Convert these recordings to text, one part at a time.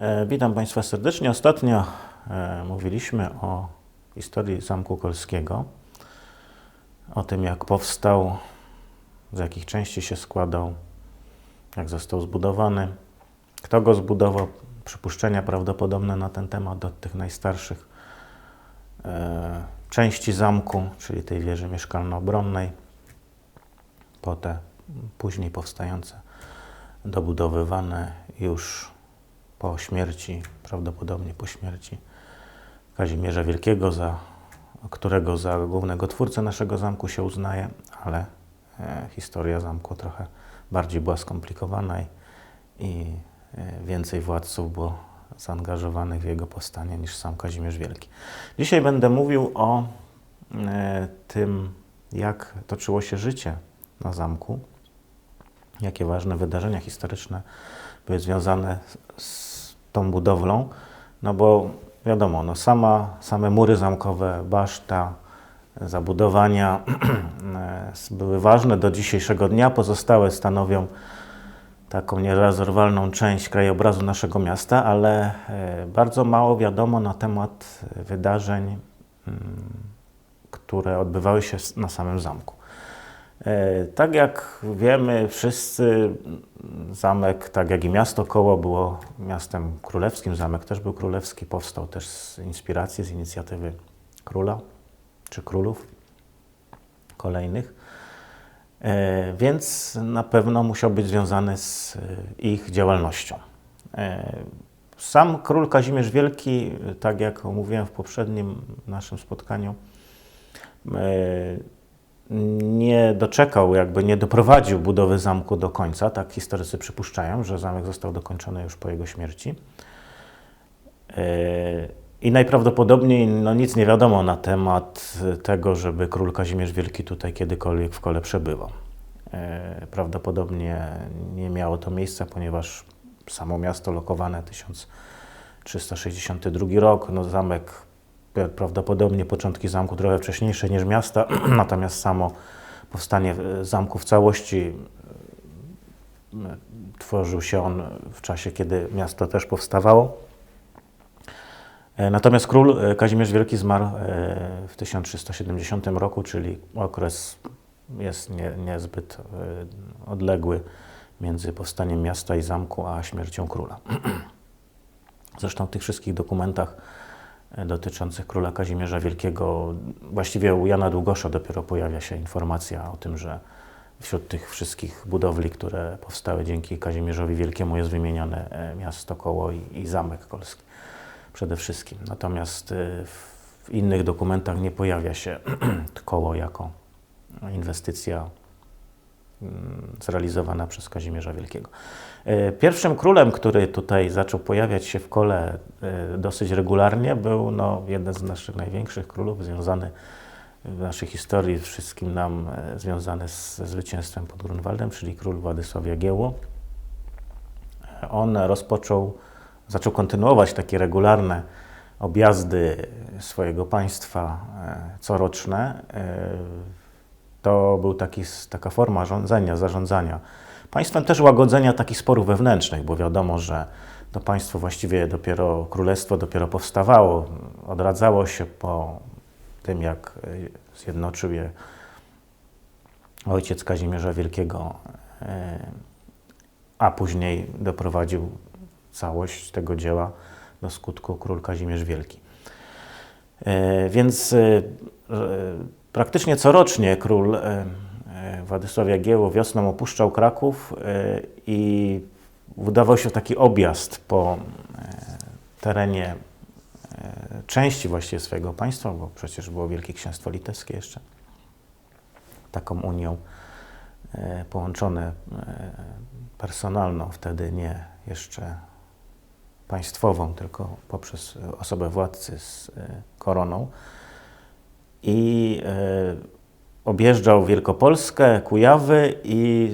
E, Witam Państwa serdecznie. Ostatnio e, mówiliśmy o historii Zamku Kolskiego, o tym jak powstał, z jakich części się składał, jak został zbudowany, kto go zbudował, przypuszczenia prawdopodobne na ten temat od tych najstarszych e, części zamku, czyli tej wieży mieszkalno-obronnej, po te później powstające, dobudowywane już po śmierci, prawdopodobnie po śmierci Kazimierza Wielkiego, za, którego za głównego twórcę naszego zamku się uznaje, ale e, historia zamku trochę bardziej była skomplikowana i, i e, więcej władców było zaangażowanych w jego powstanie niż sam Kazimierz Wielki. Dzisiaj będę mówił o e, tym, jak toczyło się życie na zamku, jakie ważne wydarzenia historyczne były związane z tą budowlą, no bo wiadomo, no sama, same mury zamkowe, baszta, zabudowania były ważne do dzisiejszego dnia, pozostałe stanowią taką nierozerwalną część krajobrazu naszego miasta, ale e, bardzo mało wiadomo na temat wydarzeń, mm, które odbywały się na samym zamku. E, Tak jak wiemy wszyscy, zamek, tak jak i miasto koło było miastem królewskim, zamek też był królewski, powstał też z inspiracji, z inicjatywy króla czy królów kolejnych, E, więc na pewno musiał być związany z e, ich działalnością. Sam król Kazimierz Wielki, tak jak mówiłem w poprzednim naszym spotkaniu, nie doczekał, jakby nie doprowadził budowy zamku do końca. Tak historycy przypuszczają, że zamek został dokończony już po jego śmierci. Yy, I najprawdopodobniej no, nic nie wiadomo na temat tego, żeby król Kazimierz Wielki tutaj kiedykolwiek w kole przebywał. Yy, Prawdopodobnie nie miało to miejsca, ponieważ samo miasto lokowane 1362 rok, no zamek prawdopodobnie początki zamku trochę wcześniejsze niż miasta, natomiast samo powstanie e, zamku w całości e, tworzył się on w czasie, kiedy miasto też powstawało. E, Natomiast król Kazimierz Wielki zmarł w 1370 roku, czyli okres jest nie, niezbyt odległy między powstaniem miasta i zamku, a śmiercią króla. Zresztą w tych wszystkich dokumentach dotyczących króla Kazimierza Wielkiego, właściwie u Jana Długosza dopiero pojawia się informacja o tym, że wśród tych wszystkich budowli, które powstały dzięki Kazimierzowi Wielkiemu jest wymienione e, miasto Koło i, i Zamek Kolski przede wszystkim. Natomiast e, w innych dokumentach nie pojawia się Koło jako inwestycja zrealizowana przez Kazimierza Wielkiego. E, Pierwszym królem, który tutaj zaczął pojawiać się w kole e, dosyć regularnie, był no, jeden z naszych największych królów, związany w naszej historii wszystkim nam e, związany ze zwycięstwem pod Grunwaldem, czyli król Władysław Jagiełło. On rozpoczął, zaczął kontynuować takie regularne objazdy swojego państwa coroczne. To był taki, taka forma rządzenia, zarządzania państwem, też łagodzenia takich sporów wewnętrznych, bo wiadomo, że to państwo właściwie dopiero, królestwo dopiero powstawało, odradzało się po tym, jak e, zjednoczył je ojciec Kazimierza Wielkiego, e, a później doprowadził całość tego dzieła do skutku król Kazimierz Wielki. E, Więc praktycznie corocznie król e, e, Władysław Jagiełło wiosną opuszczał Kraków e, i udawał się w taki objazd po terenie części właściwie swojego państwa, bo przecież było Wielkie Księstwo Litewskie jeszcze, taką unią połączone personalną, wtedy nie jeszcze państwową, tylko poprzez osobę władcy z koroną. I e, objeżdżał Wielkopolskę, Kujawy i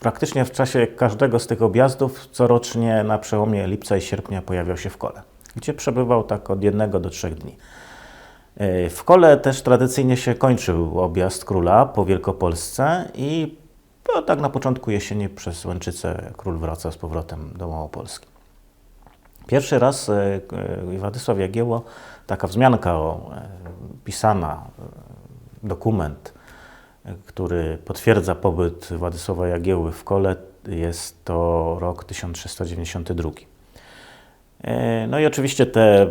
praktycznie w czasie każdego z tych objazdów corocznie na przełomie lipca i sierpnia pojawiał się w kole, gdzie przebywał tak od jednego do trzech dni. E, W kole też tradycyjnie się kończył objazd króla po Wielkopolsce i no, tak na początku jesieni przez Łęczycę król wraca z powrotem do Małopolski. Pierwszy raz e, Władysław Jagiełło, taka wzmianka o, pisana, e, dokument, który potwierdza pobyt Władysława Jagiełły w Kole, jest to rok 1392. E, No i oczywiście te e,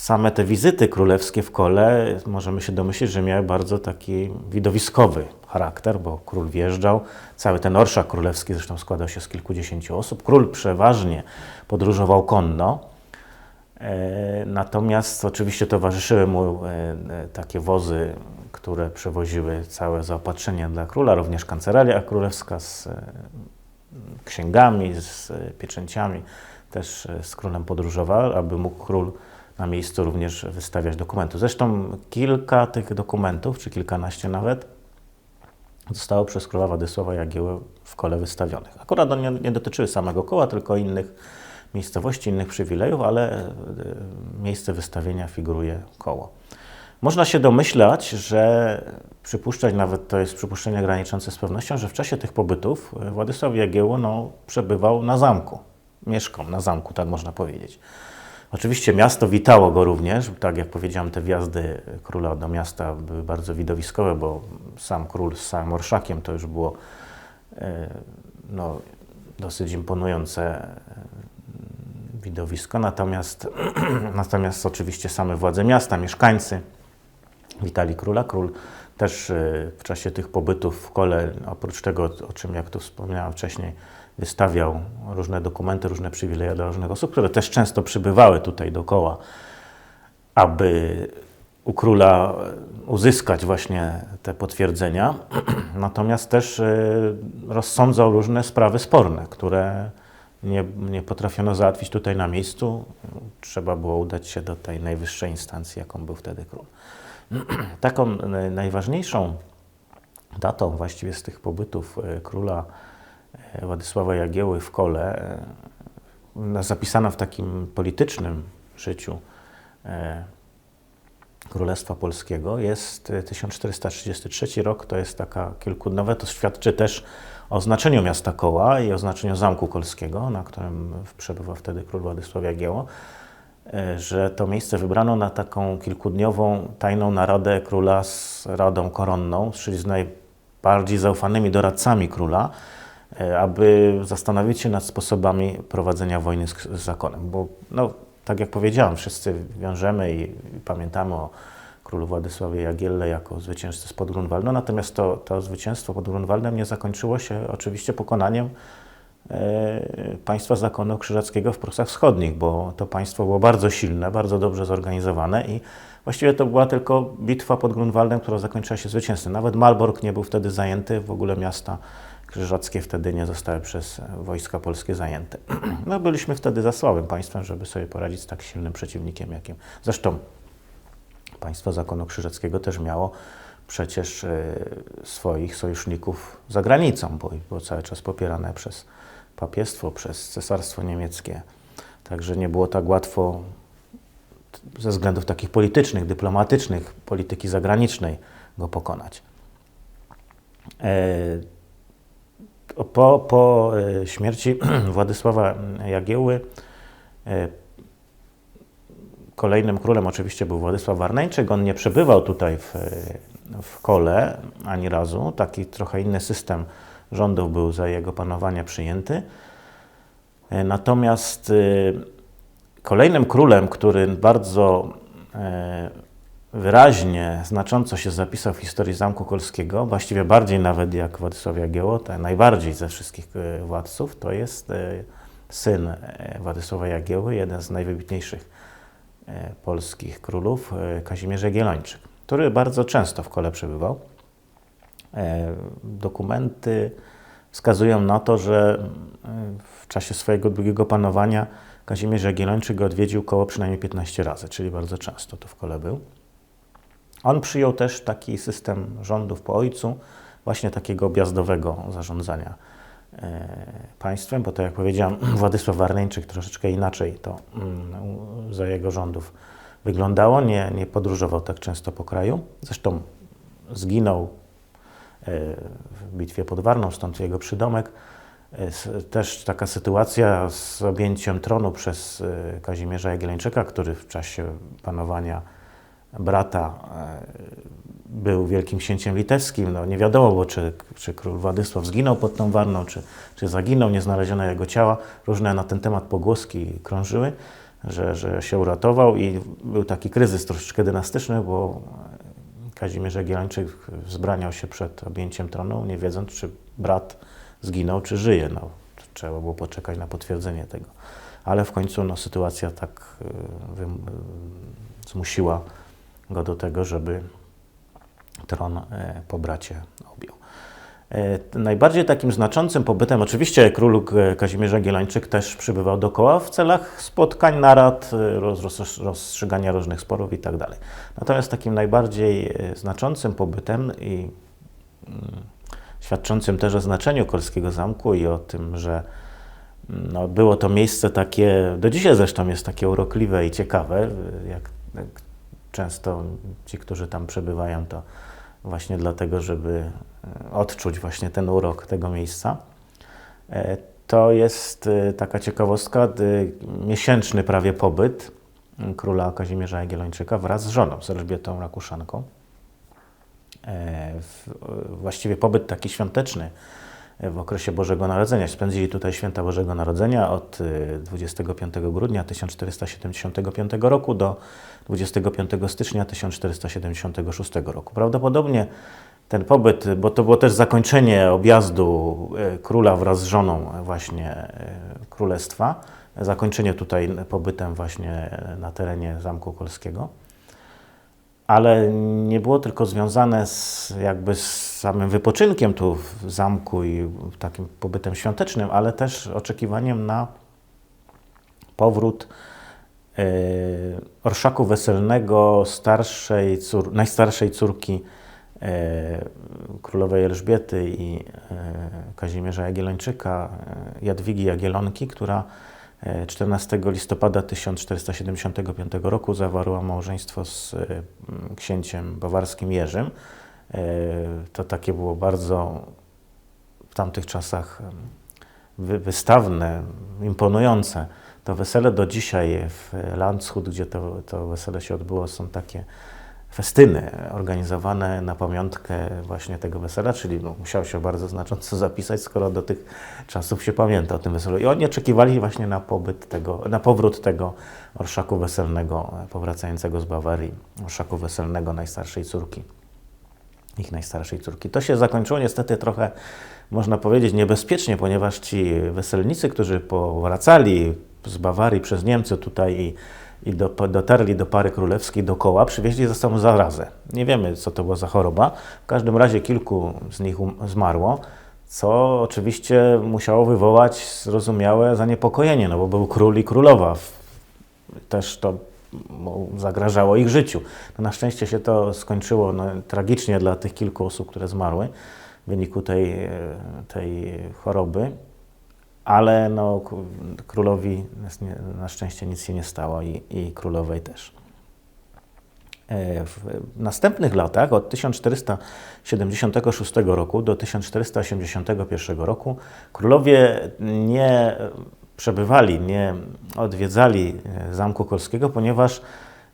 same te wizyty królewskie w Kole, możemy się domyślić, że miały bardzo taki widowiskowy charakter, bo król wjeżdżał, cały ten orszak królewski zresztą składał się z kilkudziesięciu osób. Król przeważnie podróżował konno, natomiast oczywiście towarzyszyły mu e, e, takie wozy, które przewoziły całe zaopatrzenie dla króla, również kancelaria królewska z e, księgami, z e, pieczęciami, też e, z królem podróżowała, aby mógł król na miejscu również wystawiać dokumenty. Zresztą kilka tych dokumentów, czy kilkanaście nawet, zostało przez króla Władysława Jagiełłę w kole wystawionych. Akurat one nie dotyczyły samego koła, tylko innych miejscowości, innych przywilejów, ale e, miejsce wystawienia figuruje koło. Można się domyślać, że przypuszczać, nawet to jest przypuszczenie graniczące z pewnością, że w czasie tych pobytów e, Władysław Jagiełło no, przebywał na zamku. Mieszkał na zamku, tak można powiedzieć. Oczywiście miasto witało go również, tak jak powiedziałem, te wjazdy króla do miasta były bardzo widowiskowe, bo sam król z samym orszakiem to już było e, no, dosyć imponujące widowisko. Natomiast, natomiast oczywiście same władze miasta, mieszkańcy witali króla. Król też e, w czasie tych pobytów w kole, oprócz tego, o czym jak tu wspomniałem wcześniej, wystawiał różne dokumenty, różne przywileje dla różnych osób, które też często przybywały tutaj dookoła, aby u króla uzyskać właśnie te potwierdzenia. Natomiast też e, rozsądzał różne sprawy sporne, które nie, nie potrafiono załatwić tutaj na miejscu. Trzeba było udać się do tej najwyższej instancji, jaką był wtedy król. Taką najważniejszą datą właściwie z tych pobytów e, króla e, Władysława Jagieły w Kole, e, zapisana w takim politycznym życiu Królestwa Polskiego jest e, 1433 rok, to jest taka kilkudnowe, to świadczy też o znaczeniu miasta Koła i o znaczeniu Zamku Kolskiego, na którym przebywał wtedy król Władysław Jagiełło, e, że to miejsce wybrano na taką kilkudniową tajną naradę króla z Radą Koronną, czyli z najbardziej zaufanymi doradcami króla, e, aby zastanowić się nad sposobami prowadzenia wojny z, zakonem. Bo, no, tak jak powiedziałem, wszyscy wiążemy i pamiętamy o królu Władysławie Jagielle jako zwycięzcy spod Grunwaldu, natomiast to, to zwycięstwo pod Grunwaldem nie zakończyło się oczywiście pokonaniem e, państwa zakonu krzyżackiego w Prusach Wschodnich, bo to państwo było bardzo silne, bardzo dobrze zorganizowane i właściwie to była tylko bitwa pod Grunwaldem, która zakończyła się zwycięstwem. Nawet Malbork nie był wtedy zajęty, w ogóle miasta krzyżackie wtedy nie zostały przez wojska polskie zajęte. No, byliśmy wtedy za słabym państwem, żeby sobie poradzić z tak silnym przeciwnikiem, jakim zresztą państwo zakonu krzyżackiego też miało przecież e, swoich sojuszników za granicą, bo było cały czas popierane przez papiestwo, przez cesarstwo niemieckie. Także nie było tak łatwo ze względów takich politycznych, dyplomatycznych, polityki zagranicznej go pokonać. E, po, po e, śmierci Władysława Jagiełły kolejnym królem oczywiście był Władysław Warneńczyk. On nie przebywał tutaj w, w kole ani razu. Taki trochę inny system rządów był za jego panowania przyjęty. E, Natomiast e, kolejnym królem, który bardzo e, wyraźnie, znacząco się zapisał w historii Zamku Kolskiego, właściwie bardziej nawet jak Władysław Jagiełło, najbardziej ze wszystkich władców, to jest syn Władysława Jagiełły, jeden z najwybitniejszych polskich królów, e, Kazimierz Jagiellończyk, który bardzo często w kole przebywał. E, Dokumenty wskazują na to, że e, w czasie swojego długiego panowania Kazimierz Jagiellończyk odwiedził koło przynajmniej 15 razy, czyli bardzo często to w kole był. On przyjął też taki system rządów po ojcu, właśnie takiego objazdowego zarządzania e, państwem, bo to jak powiedziałem, Władysław Warneńczyk troszeczkę inaczej to mm, za jego rządów wyglądało, nie, nie podróżował tak często po kraju. Zresztą zginął e, w bitwie pod Warną, stąd jego przydomek. S- Też taka sytuacja z objęciem tronu przez e, Kazimierza Jagiellończyka, który w czasie panowania brata e, był wielkim księciem litewskim. No, nie wiadomo było, czy, czy król Władysław zginął pod tą Warną, czy, czy zaginął, nie znaleziono jego ciała. Różne na ten temat pogłoski krążyły, że, że się uratował i był taki kryzys troszeczkę dynastyczny, bo Kazimierz Jagiellończyk wzbraniał się przed objęciem tronu, nie wiedząc, czy brat zginął, czy żyje. No, trzeba było poczekać na potwierdzenie tego. Ale w końcu no, sytuacja tak y, wym- y, zmusiła go do tego, żeby tron e, po bracie objął. E, Najbardziej takim znaczącym pobytem, oczywiście król K- Kazimierz Jagiellończyk też przybywał dookoła w celach spotkań, narad, e, roz, roz, rozstrzygania różnych sporów itd. Natomiast takim najbardziej e, znaczącym pobytem i mm, świadczącym też o znaczeniu Kolskiego Zamku i o tym, że mm, no, było to miejsce takie, do dzisiaj zresztą jest takie urokliwe i ciekawe, jak często ci, którzy tam przebywają, to właśnie dlatego, żeby e, odczuć właśnie ten urok tego miejsca. E, To jest e, taka ciekawostka, miesięczny prawie pobyt króla Kazimierza Jagiellończyka wraz z żoną, z Elżbietą Rakuszanką. Właściwie pobyt taki świąteczny w okresie Bożego Narodzenia. Spędzili tutaj święta Bożego Narodzenia od e, 25 grudnia 1475 roku do 25 stycznia 1476 roku. Prawdopodobnie ten pobyt, bo to było też zakończenie objazdu e, króla wraz z żoną właśnie e, królestwa, zakończenie tutaj pobytem właśnie na terenie Zamku Kolskiego ale nie było tylko związane z, jakby z samym wypoczynkiem tu w zamku i takim pobytem świątecznym, ale też oczekiwaniem na powrót orszaku weselnego starszej cór, najstarszej córki e, królowej Elżbiety i e, Kazimierza Jagiellończyka, e, Jadwigi Jagiellonki, która e, 14 listopada 1475 roku zawarła małżeństwo z e, księciem bawarskim Jerzym. E, To takie było bardzo w tamtych czasach wystawne, imponujące. To wesele do dzisiaj w Landshut, gdzie to, to wesele się odbyło, są takie festyny organizowane na pamiątkę właśnie tego wesela, czyli no, musiało się bardzo znacząco zapisać, skoro do tych czasów się pamięta o tym weselu. I oni oczekiwali właśnie na pobyt tego, na powrót tego orszaku weselnego powracającego z Bawarii, orszaku weselnego najstarszej córki ich najstarszej córki. To się zakończyło niestety trochę, można powiedzieć, niebezpiecznie, ponieważ ci weselnicy, którzy powracali z Bawarii przez Niemcy tutaj i, i do, dotarli do pary królewskiej dookoła, przywieźli ze sobą zarazę. Nie wiemy, co to była za choroba. W każdym razie kilku z nich um, zmarło, co oczywiście musiało wywołać zrozumiałe zaniepokojenie, no bo był król i królowa. Też to zagrażało ich życiu. No na szczęście się to skończyło no, tragicznie dla tych kilku osób, które zmarły w wyniku tej, e, tej choroby, ale no, królowi na szczęście nic się nie stało i, i królowej też. E, W następnych latach, od 1476 roku do 1481 roku, królowie nie przebywali, nie odwiedzali e, Zamku Kolskiego, ponieważ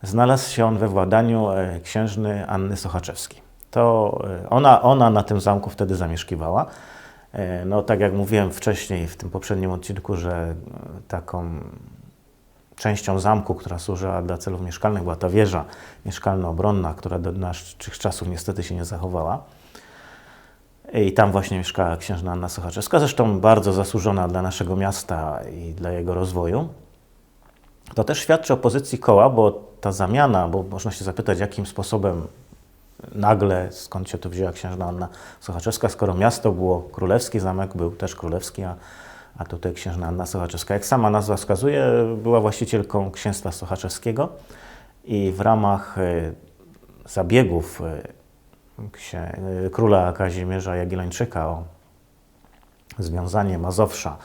znalazł się on we władaniu e, księżny Anny Sochaczewskiej. To ona, ona na tym zamku wtedy zamieszkiwała. E, No, tak jak mówiłem wcześniej w tym poprzednim odcinku, że e, taką częścią zamku, która służyła dla celów mieszkalnych, była ta wieża mieszkalno-obronna, która do naszych czasów niestety się nie zachowała. I tam właśnie mieszkała księżna Anna Sochaczewska, zresztą bardzo zasłużona dla naszego miasta i dla jego rozwoju. To też świadczy o pozycji koła, bo ta zamiana, bo można się zapytać, jakim sposobem nagle, skąd się tu wzięła księżna Anna Sochaczewska, skoro miasto było królewskie, zamek był też królewski, a, a tutaj księżna Anna Sochaczewska. Jak sama nazwa wskazuje, była właścicielką księstwa sochaczewskiego i w ramach e, zabiegów e, e, króla Kazimierza Jagiellończyka o związanie Mazowsza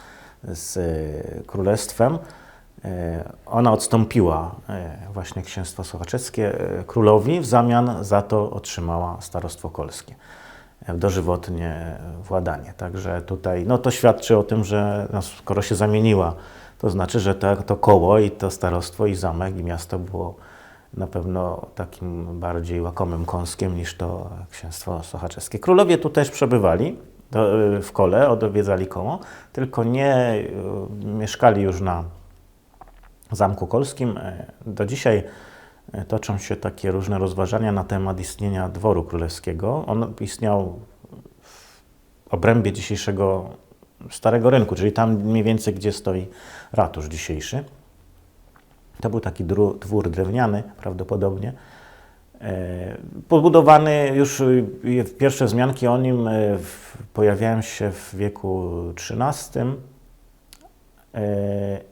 z królestwem, ona odstąpiła e, właśnie księstwo sochaczewskie e, królowi, w zamian za to otrzymała starostwo kolskie. dożywotnie władanie. Także tutaj no to świadczy o tym, że no, skoro się zamieniła, to znaczy, że to, to koło i to starostwo i zamek i miasto było na pewno takim bardziej łakomym kąskiem niż to księstwo sochaczewskie. Królowie tu też przebywali w kole, odwiedzali koło, tylko nie mieszkali już na Zamku Kolskim. Do dzisiaj toczą się takie różne rozważania na temat istnienia dworu królewskiego. On istniał w obrębie dzisiejszego Starego Rynku, czyli tam mniej więcej, gdzie stoi ratusz dzisiejszy. To był taki dwór drewniany prawdopodobnie. E, Podbudowany już pierwsze wzmianki o nim e, pojawiają się w wieku XIII, e,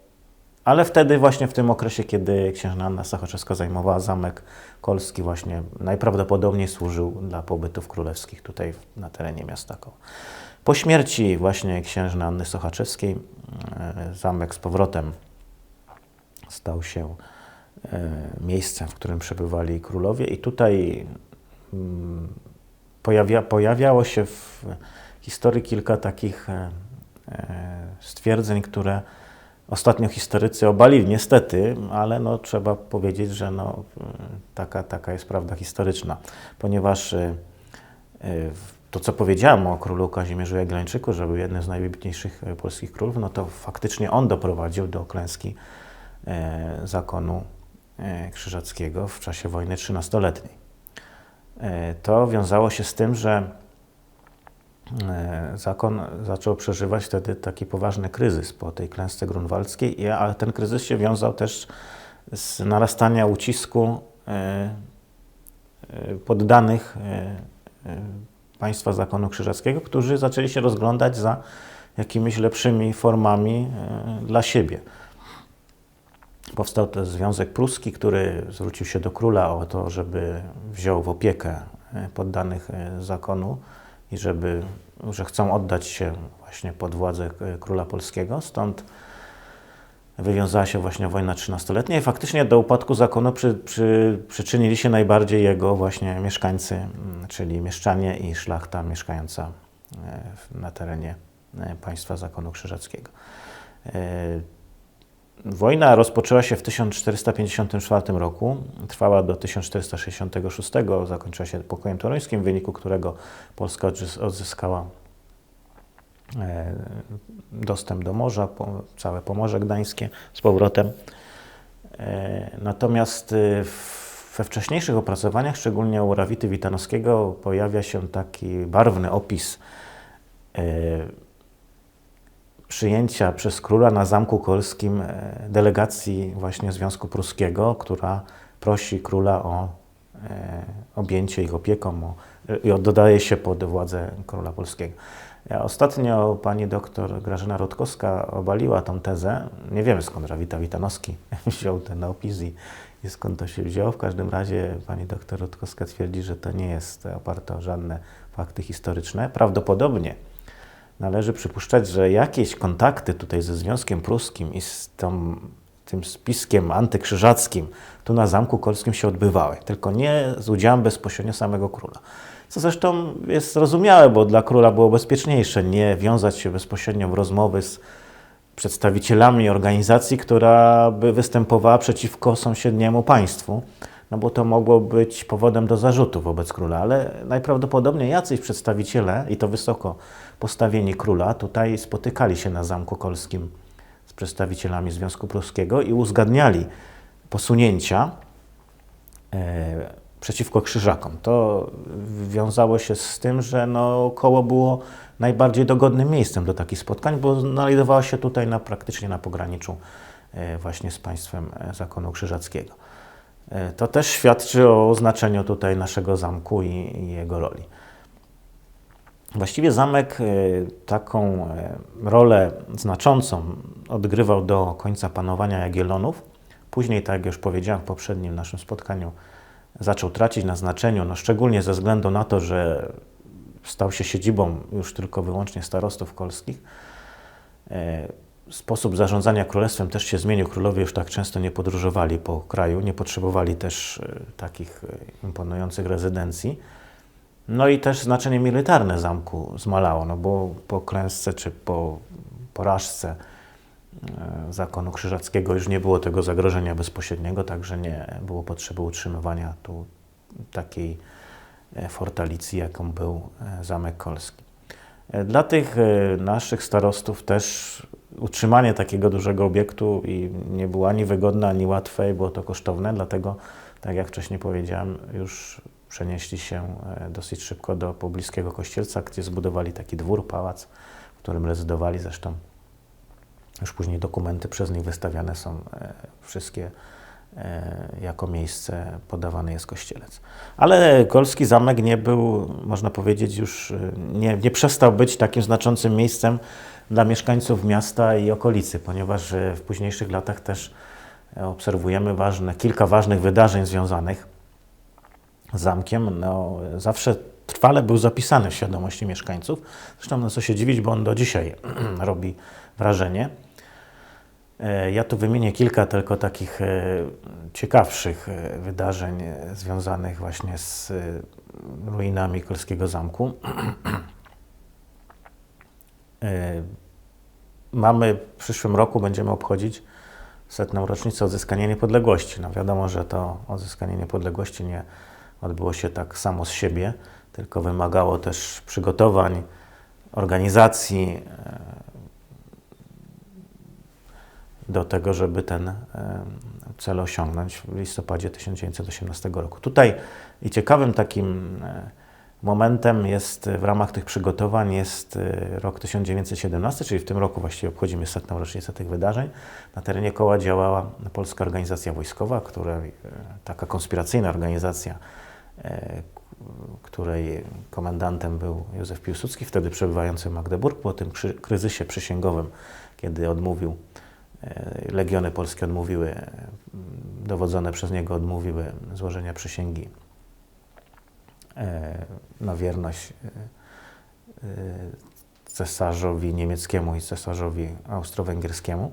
ale wtedy właśnie w tym okresie, kiedy księżna Anna Sachoczewska zajmowała zamek kolski, właśnie najprawdopodobniej służył dla pobytów królewskich tutaj na terenie miasta. Po śmierci właśnie księżny Anny Sochaczewskiej zamek z powrotem stał się e, miejscem, w którym przebywali królowie i tutaj mm, pojawia, pojawiało się w historii kilka takich e, e, stwierdzeń, które ostatnio historycy obalili, niestety, ale no, trzeba powiedzieć, że no, taka, taka jest prawda historyczna, ponieważ to, co powiedziałem o królu Kazimierzu Jagiellończyku, że był jednym z najwybitniejszych polskich królów, no to faktycznie on doprowadził do klęski zakonu krzyżackiego w czasie wojny trzynastoletniej. E, to wiązało się z tym, że zakon zaczął przeżywać wtedy taki poważny kryzys po tej klęsce grunwaldzkiej, ale ten kryzys się wiązał też z narastania ucisku poddanych państwa zakonu krzyżackiego, którzy zaczęli się rozglądać za jakimiś lepszymi formami dla siebie. Powstał też Związek Pruski, który zwrócił się do króla o to, żeby wziął w opiekę e, poddanych e, zakonu i żeby, że chcą oddać się właśnie pod władzę e, króla polskiego. Stąd wywiązała się właśnie wojna trzynastoletnia i faktycznie do upadku zakonu przy, przy, przyczynili się najbardziej jego właśnie mieszkańcy, czyli mieszczanie i szlachta mieszkająca na terenie państwa zakonu krzyżackiego. Wojna rozpoczęła się w 1454 roku, trwała do 1466, zakończyła się pokojem toruńskim, w wyniku którego Polska odzyskała e, dostęp do morza, całe Pomorze Gdańskie z powrotem. E, natomiast e, we wcześniejszych opracowaniach, szczególnie u Rawity Witanowskiego, pojawia się taki barwny opis przyjęcia przez króla na Zamku Kolskim e, delegacji właśnie Związku Pruskiego, która prosi króla o e, objęcie ich opieką e, i dodaje się pod władzę króla polskiego. Ostatnio pani doktor Grażyna Rutkowska obaliła tą tezę. Nie wiemy skąd Rawita Witanowski wziął ten opis i, i skąd to się wzięło. W każdym razie pani doktor Rutkowska twierdzi, że to nie jest oparte o żadne fakty historyczne. Prawdopodobnie należy przypuszczać, że jakieś kontakty tutaj ze Związkiem Pruskim i z tą, tym spiskiem antykrzyżackim tu na Zamku Kolskim się odbywały, tylko nie z udziałem bezpośrednio samego króla. Co zresztą jest zrozumiałe, bo dla króla było bezpieczniejsze nie wiązać się bezpośrednio w rozmowy z przedstawicielami organizacji, która by występowała przeciwko sąsiedniemu państwu, no bo to mogło być powodem do zarzutu wobec króla, ale najprawdopodobniej jacyś przedstawiciele, i to wysoko postawieni króla, tutaj spotykali się na Zamku Kolskim z przedstawicielami Związku Pruskiego i uzgadniali posunięcia e, przeciwko krzyżakom. To wiązało się z tym, że no, koło było najbardziej dogodnym miejscem do takich spotkań, bo znajdowało się tutaj na, praktycznie na pograniczu e, właśnie z państwem e, zakonu krzyżackiego. E, to też świadczy o znaczeniu tutaj naszego zamku i, i jego roli. Właściwie zamek e, taką e, rolę znaczącą odgrywał do końca panowania Jagiellonów. Później, tak jak już powiedziałem w poprzednim naszym spotkaniu, zaczął tracić na znaczeniu, no szczególnie ze względu na to, że stał się siedzibą już tylko wyłącznie starostów kolskich. Sposób zarządzania królestwem też się zmienił. Królowie już tak często nie podróżowali po kraju, nie potrzebowali też takich imponujących rezydencji. No i też znaczenie militarne zamku zmalało, no bo po klęsce czy po porażce e, zakonu krzyżackiego już nie było tego zagrożenia bezpośredniego, także nie było potrzeby utrzymywania tu takiej e, fortalicy, jaką był e, Zamek Kolski. Dla tych naszych starostów też utrzymanie takiego dużego obiektu i nie było ani wygodne, ani łatwe, i było to kosztowne, dlatego, tak jak wcześniej powiedziałem, już przenieśli się e, dosyć szybko do pobliskiego Kościelca, gdzie zbudowali taki dwór, pałac, w którym rezydowali. Zresztą już później dokumenty przez nich wystawiane są e, wszystkie e, jako miejsce podawany jest kościelec. Ale Kolski Zamek nie był, można powiedzieć, już nie, nie przestał być takim znaczącym miejscem dla mieszkańców miasta i okolicy, ponieważ w późniejszych latach też obserwujemy ważne, kilka ważnych wydarzeń związanych zamkiem. No, zawsze trwale był zapisany w świadomości mieszkańców. Zresztą no co się dziwić, bo on do dzisiaj robi wrażenie. E, Ja tu wymienię kilka tylko takich e, ciekawszych e, wydarzeń związanych właśnie z ruinami Kolskiego Zamku. Mamy w przyszłym roku, będziemy obchodzić setną rocznicę odzyskania niepodległości. No wiadomo, że to odzyskanie niepodległości nie odbyło się tak samo z siebie, tylko wymagało też przygotowań, organizacji, e, do tego, żeby ten e, cel osiągnąć w listopadzie 1918 roku. Tutaj i ciekawym takim e, momentem jest w ramach tych przygotowań jest rok 1917, czyli w tym roku właściwie obchodzimy setną rocznicę tych wydarzeń. Na terenie koła działała Polska Organizacja Wojskowa, której, e, taka konspiracyjna organizacja, której komendantem był Józef Piłsudski, wtedy przebywający w Magdeburg po tym kryzysie przysięgowym, kiedy odmówił E, Legiony polskie odmówiły, e, dowodzone przez niego odmówiły złożenia przysięgi e, na wierność e, e, cesarzowi niemieckiemu i cesarzowi austro-węgierskiemu.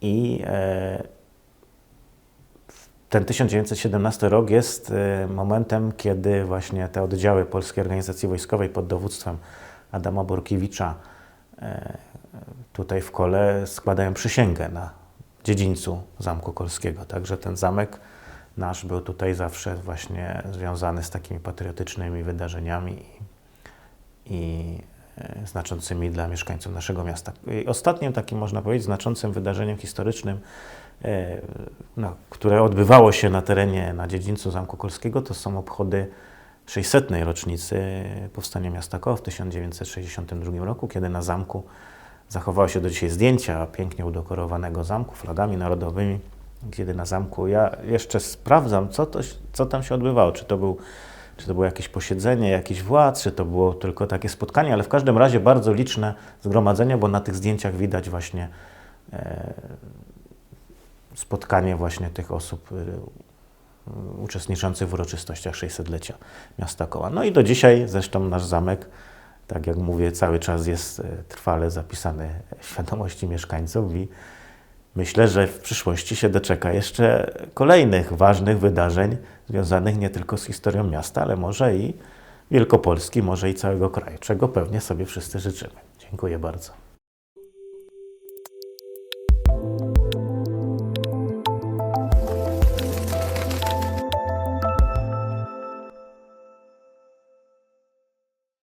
I e, ten 1917 rok jest e, momentem, kiedy właśnie te oddziały Polskiej Organizacji Wojskowej pod dowództwem Adama Borkiewicza e, tutaj w kole składają przysięgę na dziedzińcu Zamku Kolskiego. Także ten zamek nasz był tutaj zawsze właśnie związany z takimi patriotycznymi wydarzeniami i, e, znaczącymi dla mieszkańców naszego miasta. I ostatnim takim, można powiedzieć, znaczącym wydarzeniem historycznym, no, które odbywało się na terenie, na dziedzińcu Zamku Kolskiego, to są obchody 600. rocznicy powstania miasta Koło w 1962 roku, kiedy na zamku zachowało się do dzisiaj zdjęcia pięknie udekorowanego zamku flagami narodowymi, kiedy na zamku ja jeszcze sprawdzam, co, to, co tam się odbywało, czy to, był, czy to było jakieś posiedzenie jakichś władz, czy to było tylko takie spotkanie, ale w każdym razie bardzo liczne zgromadzenie, bo na tych zdjęciach widać właśnie e, spotkanie właśnie tych osób e, uczestniczących w uroczystościach 600-lecia miasta Koła. No i do dzisiaj zresztą nasz zamek tak jak mówię, cały czas jest e, trwale zapisany w świadomości mieszkańców i myślę, że w przyszłości się doczeka jeszcze kolejnych ważnych wydarzeń związanych nie tylko z historią miasta, ale może i Wielkopolski, może i całego kraju, czego pewnie sobie wszyscy życzymy. Dziękuję bardzo.